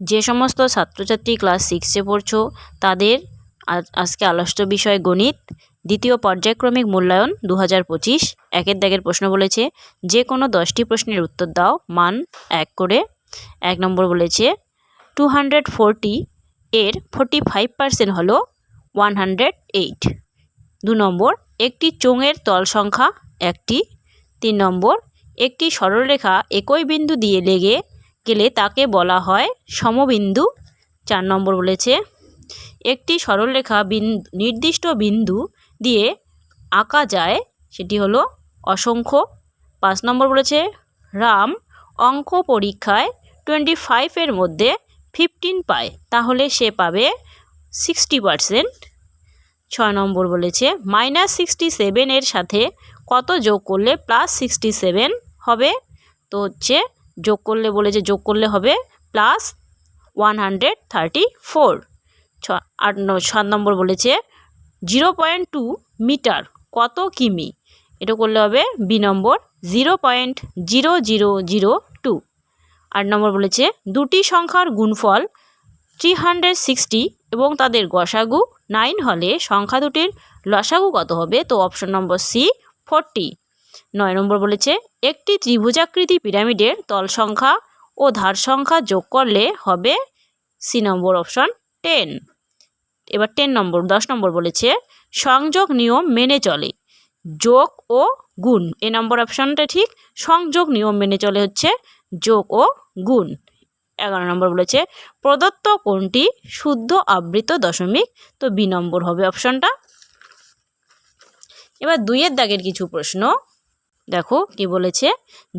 যে সমস্ত ছাত্রছাত্রী ক্লাস সিক্সে পড়ছো, তাদের আজ, আজকে আলোচ্য বিষয় গণিত, দ্বিতীয় পর্যায়ক্রমিক মূল্যায়ন দু হাজার পঁচিশ। একের দাগের প্রশ্ন বলেছে, যে কোনো দশটি প্রশ্নের উত্তর দাও, মান এক করে। এক নম্বর বলেছে টু হান্ড্রেড ফোরটি এর ফোরটি ফাইভ পার্সেন্ট হলো ওয়ান হান্ড্রেড এইট দু নম্বর, একটি চোঙের তল সংখ্যা একটি। তিন নম্বর, একটি সরলরেখা একই বিন্দু দিয়ে লেগে গেলে তাকে বলা হয় সমবিন্দু। চার নম্বর বলেছে, একটি সরলরেখা বিন, নির্দিষ্ট বিন্দু দিয়ে আঁকা যায়, সেটি হলো অসংখ্য। পাঁচ নম্বর বলেছে, রাম অঙ্ক পরীক্ষায় টোয়েন্টি ফাইভের মধ্যে ফিফটিন পায়, তাহলে সে পাবে সিক্সটি পারসেন্ট ছয় নম্বর বলেছে, মাইনাস সিক্সটি সেভেনের সাথে কত যোগ করলে প্লাস সিক্সটি সেভেন হবে? তো হচ্ছে যোগ করলে বলেছে যোগ করলে হবে plus one hundred thirty four ছ, আট সাত নম্বর বলেছে জিরো পয়েন্ট টু মিটার কত কিমি? এটা করলে হবে বি নম্বর zero point zero zero zero two আট নম্বর বলেছে দুটি সংখ্যার গুণফল থ্রি হান্ড্রেড সিক্সটি এবং তাদের গসাগু নাইন হলে সংখ্যা দুটির লসাগু কত হবে? তো অপশন নম্বর সি ফোরটি নয় নম্বর বলেছে, একটি ত্রিভুজাকৃতি পিরামিডের তল সংখ্যা ও ধার সংখ্যা যোগ করলে হবে সি নম্বর অপশন টেন। এবার টেন নম্বর, দশ নম্বর বলেছে, সংযোগ নিয়ম মেনে চলে। যোগ ও গুণ, এ নম্বর অপশানটা ঠিক, সংযোগ নিয়ম মেনে চলে হচ্ছে যোগ ও গুণ। এগারো নম্বর বলেছে, প্রদত্ত কোনটি শুদ্ধ আবৃত দশমিক, তো বি নম্বর হবে অপশানটা। এবার দুইয়ের দাগের কিছু প্রশ্ন দেখো কি বলেছে?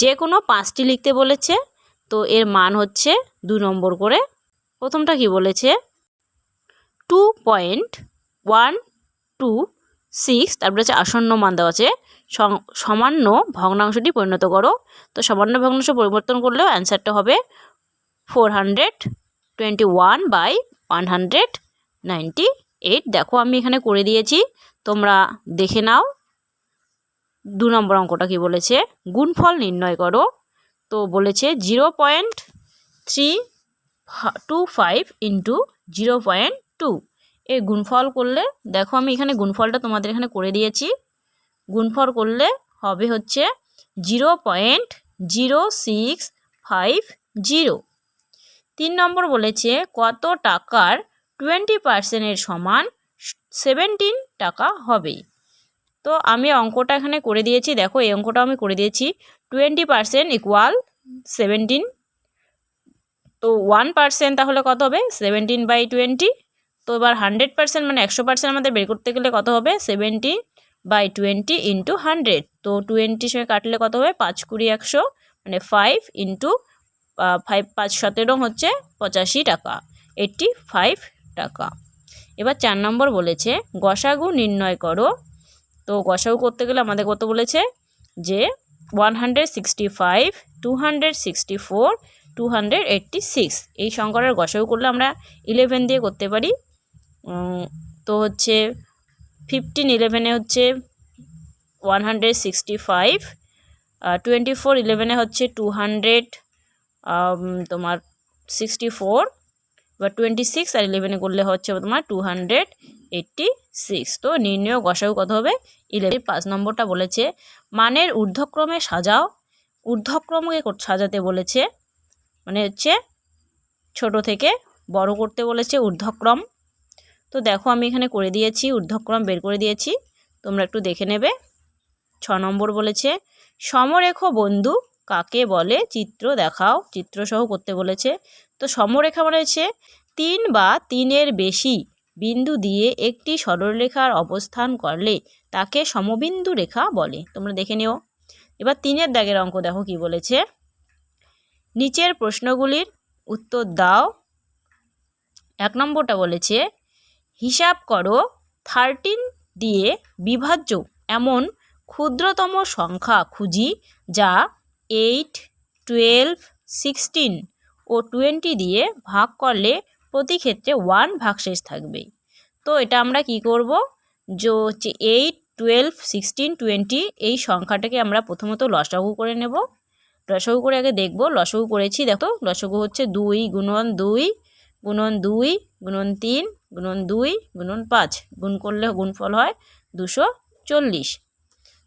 যে কোনো পাঁচটি লিখতে বলেছে, তো এর মান হচ্ছে দু নম্বর করে। প্রথমটা কি বলেছে? Two point one two six তারপরে হচ্ছে আসন্ন মান দেওয়া আছে। সামান্য ভগ্নাংশটি পরিণত করো। তো সামান্য ভগ্নাংশ পরিবর্তন করলেও অ্যান্সারটা হবে four hundred twenty one by one hundred ninety eight দেখো আমি এখানে করে দিয়েছি, তোমরা দেখে নাও। দু নম্বর অঙ্কটা কি বলেছে? গুণফল নির্ণয় করো। তো বলেছে zero point three two five into zero point two এই গুণফল করলে, দেখো আমি এখানে গুণফলটা তোমাদের এখানে করে দিয়েছি। গুণফল করলে হবে হচ্ছে zero point zero six five zero. তিন নম্বর বলেছে কত টাকার টোয়েন্টি পার্সেন্টের সমান সেভেন্টিন টাকা হবে। তো আমি অঙ্কটা এখানে করে দিয়েছি। দেখো, এই অঙ্কটা আমি করে দিয়েছি। টোয়েন্টি পার্সেন্ট ইকুয়াল সেভেন্টিন তো ওয়ান পার্সেন্ট তাহলে কত হবে? সেভেন্টিন বাই টোয়েন্টি তো এবার হান্ড্রেড পার্সেন্ট মানে একশো পার্সেন্ট আমাদের বের করতে গেলে কত হবে? Seventy by twenty into hundred তো টোয়েন্টির সঙ্গে কাটলে কত হবে? পাঁচ কুড়ি একশো। মানে ফাইভ ইন্টু ফাইভ পাঁচ সতেরো হচ্ছে পঁচাশি টাকা। এইটটি ফাইভ টাকা। এবার চার নম্বর বলেছে, গসাগু নির্ণয় করো। তো গসাগু করতে গেলে আমাদের কত বলেছে? যে one hundred sixty five two hundred sixty four two hundred six এই সংখ্যার গসাগু করলে আমরা ইলেভেন দিয়ে করতে পারি। তো হচ্ছে ফিফটিন ইলেভেনে হচ্ছে one hundred sixty five twenty four ইলেভেনে হচ্ছে টু হান্ড্রেড তোমার সিক্সটি ফোর বা টোয়েন্টি সিক্স আর ইলেভেনে করলে হচ্ছে তোমার টু হান্ড্রেড এইট্টি সিক্স তো নির্ণয় গসাগু কত হবে? ইলেভেন পাঁচ নম্বরটা বলেছে, মানের ঊর্ধ্বক্রমে সাজাও। ঊর্ধ্বক্রমকে সাজাতে বলেছে মানে হচ্ছে ছোট থেকে বড় করতে বলেছে ঊর্ধ্বক্রম। তো দেখো আমি এখানে করে দিয়েছি, ঊর্ধ্বক্রম বের করে দিয়েছি, তোমরা একটু দেখে নেবে। ছ নম্বর বলেছে, সমরেখ বন্ধু কাকে বলে? চিত্র দেখাও, চিত্রসহ করতে বলেছে। তো সমরেখা মানে হচ্ছে তিন বা তিনের বেশি বিন্দু দিয়ে একটি সরলরেখার অবস্থান করলে তাকে সমবিন্দু রেখা বলে। তোমরা দেখে নিও। এবার তিনের দাগের অঙ্ক দেখো কি বলেছে। নিচের প্রশ্নগুলির উত্তর দাও। এক নম্বরটা বলেছে, হিসাব করো থার্টিন দিয়ে বিভাজ্য এমন ক্ষুদ্রতম সংখ্যা খুঁজি যা এইট টুয়েলভ সিক্সটিন ও টোয়েন্টি দিয়ে ভাগ করলে প্রতি ক্ষেত্রে ওয়ান ভাগশেষ থাকবে তো এটা আমরা কি করব? যে হচ্ছে এইট টুয়েলভ সিক্সটিন টোয়েন্টি এই সংখ্যাটাকে আমরা প্রথমত লসাগু করে নেব। লসাগু করে আগে দেখব, লসাগু করেছি, দেখো, লসাগু হচ্ছে দুই গুণন দুই গুণন দুই, গুণন তিন, গুণন দুই, গুণন পাঁচ। গুণ করলে গুণফল হয় দুশো চল্লিশ।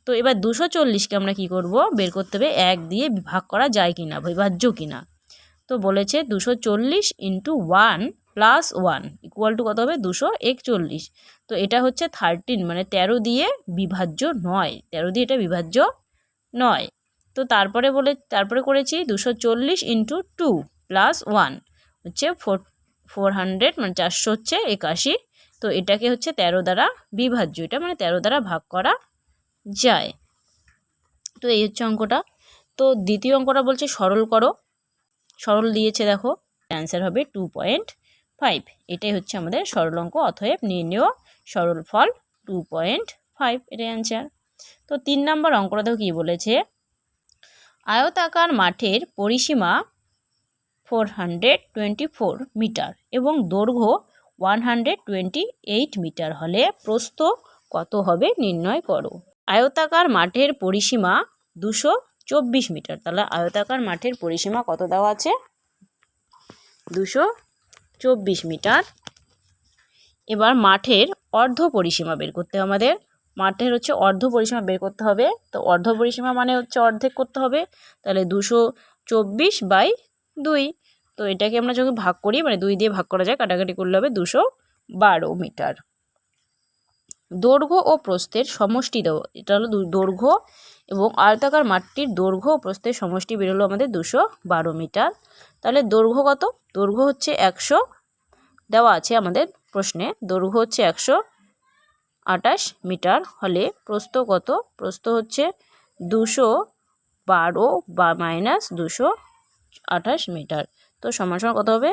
তো এবার দুশো চল্লিশকে আমরা কী করব? বের করতে হবে এক দিয়ে ভাগ করা যায় কি না বিভাজ্য কি না তো বলেছে দুশো চল্লিশ into one plus one equal two কত হবে? দুশো একচল্লিশ। তো এটা হচ্ছে থার্টিন মানে তেরো দিয়ে বিভাজ্য নয়। তেরো দিয়ে এটা বিভাজ্য নয়। তো তারপরে বলে, তারপরে করেছি দুশো চল্লিশ ইন্টু টু প্লাস ওয়ান হচ্ছে ফোর ফোর হান্ড্রেড মানে চারশো হচ্ছে একাশি। তো এটাকে হচ্ছে তেরো দ্বারা বিভাজ্য। এটা মানে তেরো দ্বারা ভাগ করা যায়। তো এই হচ্ছে অঙ্কটা। তো দ্বিতীয় অঙ্কটা বলছে সরল করো। সরল দিয়েছে দেখো। অ্যান্সার হবে টু পয়েন্ট ফাইভ এটাই হচ্ছে আমাদের সরল অঙ্ক, অতএব নির্ণেয় সরল ফল টু পয়েন্ট ফাইভ এটাই অ্যান্সার তো তিন নম্বর অঙ্কটা দেখো কী বলেছে? আয়তাকার মাঠের পরিসীমা four hundred twenty four metre এবং দৈর্ঘ্য one hundred twenty eight metre হলে প্রস্থ কত হবে নির্ণয় করো। আয়তাকার মাঠের পরিসীমা দুশো চব্বিশ মিটার। তাহলে আয়তাকার মাঠের পরিসীমা কত দেওয়া আছে? দুশো চব্বিশ মিটার। এবার মাঠের অর্ধ পরিসীমা বের করতে হবে আমাদের। মাঠের হচ্ছে অর্ধ পরিসীমা বের করতে হবে। তো অর্ধ পরিসীমা মানে হচ্ছে অর্ধেক করতে হবে। তাহলে দুশো চব্বিশ বাই দুই। তো এটাকে আমরা যখন ভাগ করি মানে দুই দিয়ে ভাগ করা যায়, কাটাকাটি করলে হবে দুশো বারো মিটার। দৈর্ঘ্য ও প্রস্থের সমষ্টি দেবো এটা হলো দৈর্ঘ্য এবং আয়তাকার মাঠটির দৈর্ঘ্য ও প্রস্থের সমষ্টি বেরোলো আমাদের দুশো বারো মিটার। তাহলে দৈর্ঘ্য কত? দৈর্ঘ্য হচ্ছে একশো। দেওয়া আছে আমাদের প্রশ্নে, দৈর্ঘ্য হচ্ছে একশো আটাশ মিটার। হলে প্রস্থ কত? প্রস্থ হচ্ছে দুশো বারো বা মাইনাস দুশো আঠাশ মিটার। তো সমান সমান কত হবে?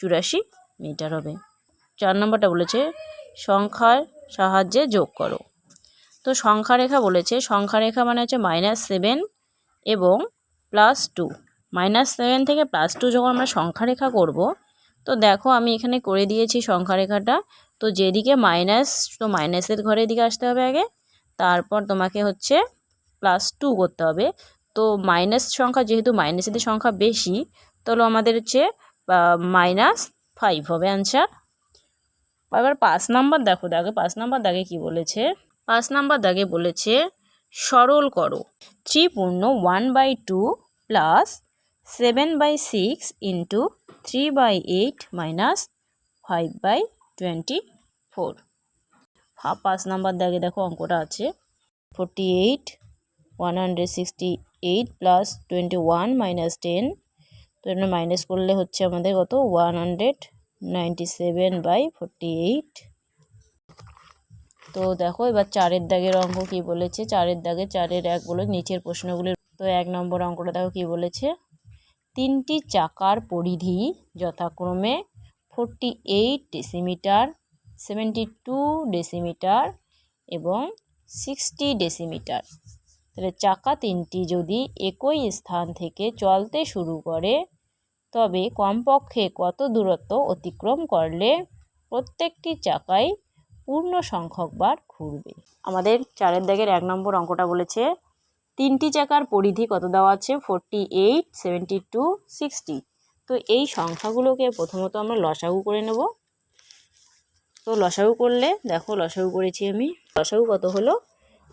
চুরাশি মিটার হবে। চার নম্বরটা বলেছে, সংখ্যার সাহায্যে যোগ করো। তো সংখ্যা রেখা বলেছে সংখ্যা রেখা মানে হচ্ছে মাইনাস সেভেন এবং প্লাস টু মাইনাস সেভেন থেকে প্লাস টু যখন আমরা সংখ্যা রেখা করব, তো দেখো আমি এখানে করে দিয়েছি সংখ্যা রেখাটা তো যেদিকে মাইনাস তো মাইনাসের ঘরের দিকে আসতে হবে আগে, তারপর তোমাকে হচ্ছে প্লাস টু করতে হবে। তো মাইনাস সংখ্যা যেহেতু মাইনাসের সংখ্যা বেশি, তাহলে আমাদের হচ্ছে মাইনাস ফাইভ হবে। অ্যান্সার এবার পাঁচ নাম্বার দেখো দাগে পাঁচ নাম্বার দাগে কি বলেছে? পাঁচ নাম্বার দাগে বলেছে, সরল করো। থ্রি পূর্ণ one by two plus seven by six into three by eight minus five by twenty four পাঁচ নাম্বার দাগে দেখো অঙ্কটা আছে। Forty eight one hundred sixty eight plus twenty one minus ten তো এটা মাইনাস করলে হচ্ছে আমাদের কত? One hundred ninety seven by forty eight তো দেখো, এবার চারের দাগের অঙ্ক কি বলেছে? চারের দাগে চারের এক বলে নিচের প্রশ্নগুলির তো এক নম্বর অঙ্কটা দেখো কি বলেছে? তিনটি চাকার পরিধি যথাক্রমে forty eight decimetre seventy two decimetre এবং সিক্সটি ডেসিমিটার তাহলে চাকা তিনটি যদি একই স্থান থেকে চলতে শুরু করে তবে কমপক্ষে কত দূরত্ব অতিক্রম করলে প্রত্যেকটি চাকাই পূর্ণ সংখ্যকবার ঘুরবে? আমাদের চারের দাগের এক নম্বর অঙ্কটা বলেছে, তিনটি চাকার পরিধি কত দেওয়া আছে? Forty eight seventy two sixty তো এই সংখ্যাগুলোকে প্রথমত আমরা লসাগু করে নেব। তো লসাগু করলে, দেখো লসাগু করেছি আমি। লসাগু কত হলো?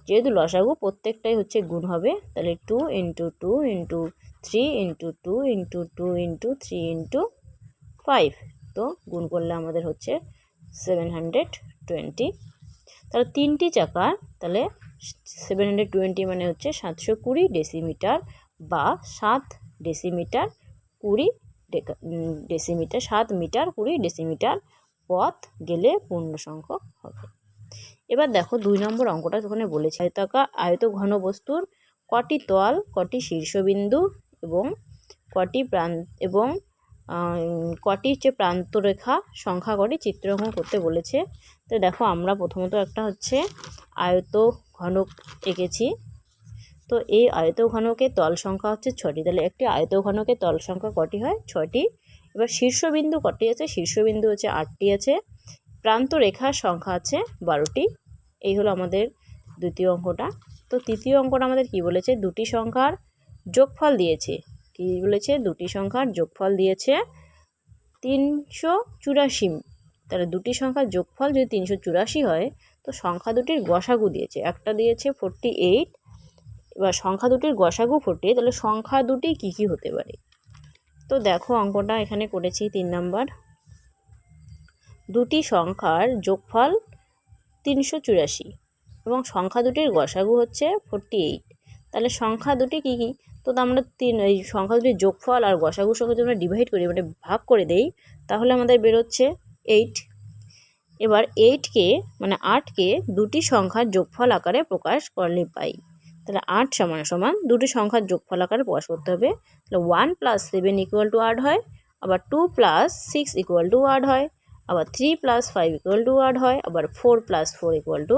যেহেতু লসাগু প্রত্যেকটাই হচ্ছে গুণ হবে, তাহলে two into two into three into two into two into three into five. তো গুণ করলে আমাদের হচ্ছে সেভেন হান্ড্রেড টোয়েন্টি। তাহলে তিনটি চাকা, তাহলে সেভেন হান্ড্রেড টোয়েন্টি মানে হচ্ছে সাতশো কুড়ি ডেসিমিটার বা সাত ডেসিমিটার কুড়ি ডেসিমিটার, সাত মিটার কুড়ি ডেসিমিটার পথ গেলে পূর্ণ সংখ্যক হবে। এবার দেখো দুই নম্বর অঙ্কটা ওখানে বলেছে আয়তাকা আয়ত ঘন বস্তুর কটি তল, কটি শীর্ষবিন্দু এবং কটি প্রান্ত এবং কটি হচ্ছে প্রান্তরেখা সংখ্যা কটি চিত্রাঙ্কন করতে বলেছে। তো দেখো, আমরা প্রথমত একটা হচ্ছে আয়ত ঘনক এঁকেছি। তো এই আয়ত ঘনকের তল সংখ্যা হচ্ছে ছটি। তাহলে একটি আয়ত ঘনকের তল সংখ্যা কটি হয়? ছটি। এবার শীর্ষবিন্দু কটি আছে? শীর্ষবিন্দু হচ্ছে আটটি আছে। প্রান্ত রেখার সংখ্যা আছে বারোটি। এই হলো আমাদের দ্বিতীয় অঙ্কটা। তো তৃতীয় অঙ্কটা আমাদের কি বলেছে? দুটি সংখ্যার যোগফল দিয়েছে। কি বলেছে? দুটি সংখ্যার যোগফল দিয়েছে তিনশো চুরাশি। তাহলে দুটি সংখ্যার যোগফল যদি তিনশো চুরাশি হয়, তো সংখ্যা দুটির গসাগু দিয়েছে। একটা দিয়েছে ফোরটি এইট এবার সংখ্যা দুটির গসাগু ফোরটি তাহলে সংখ্যা দুটি কী কী হতে পারে? তো দেখো অঙ্কটা এখানে করেছি তিন নাম্বার। দুটি সংখ্যার যোগফল তিনশো চুরাশি এবং সংখ্যা দুটির গসাগু হচ্ছে ফোরটি এইট তাহলে সংখ্যা দুটি কী কী? তো আমরা তিন, এই সংখ্যা দুটির যোগফল আর গসাগুর সঙ্গে যদি আমরা ডিভাইড করি মানে ভাগ করে দেই, তাহলে আমাদের বেরোচ্ছে এইট এবার এইটকে মানে আটকে দুটি সংখ্যার যোগফল আকারে প্রকাশ করলে পাই। তাহলে আট সমান সমান দুটি সংখ্যার যোগফল আকারে প্রকাশ করতে হবে। তাহলে one plus seven equal to আট হয়, আবার two plus six equal to আট হয়, আবার three plus five equal to আট হয়, আবার four plus four equal to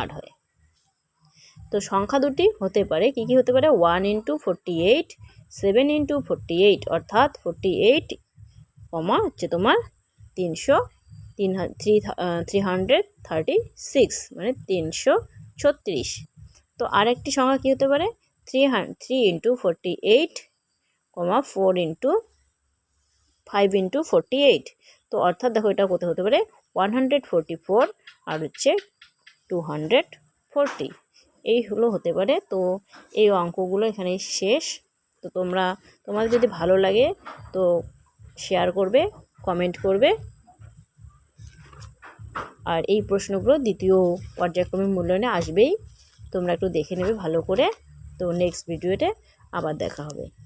আট হয়। তো সংখ্যা দুটি হতে পারে কি কি হতে পারে? One into forty eight seven into forty eight অর্থাৎ ফোরটি এইট কমা হচ্ছে তোমার তিনশো তিন three three hundred thirty six মানে তিনশো ছত্রিশ। তো আরেকটি সংখ্যা কী হতে পারে? থ্রি হান three into forty eight comma four into five into forty eight তো অর্থাৎ দেখো এটা কোথায় হতে পারে? ওয়ান হান্ড্রেড ফোরটি ফোর আর হচ্ছে টু হান্ড্রেড ফোরটি এই হলো হতে পারে। তো এই অঙ্কগুলো এখানে শেষ। তো তোমরা, তোমাদের যদি ভালো লাগে তো শেয়ার করবে কমেন্ট করবে। আর এই প্রশ্নগুলো দ্বিতীয় পর্যায়ক্রমিক মূল্যায়নে আসবেই। তোমরা একটু দেখে নেবে ভালো করে। তো নেক্সট ভিডিওতে আবার দেখা হবে।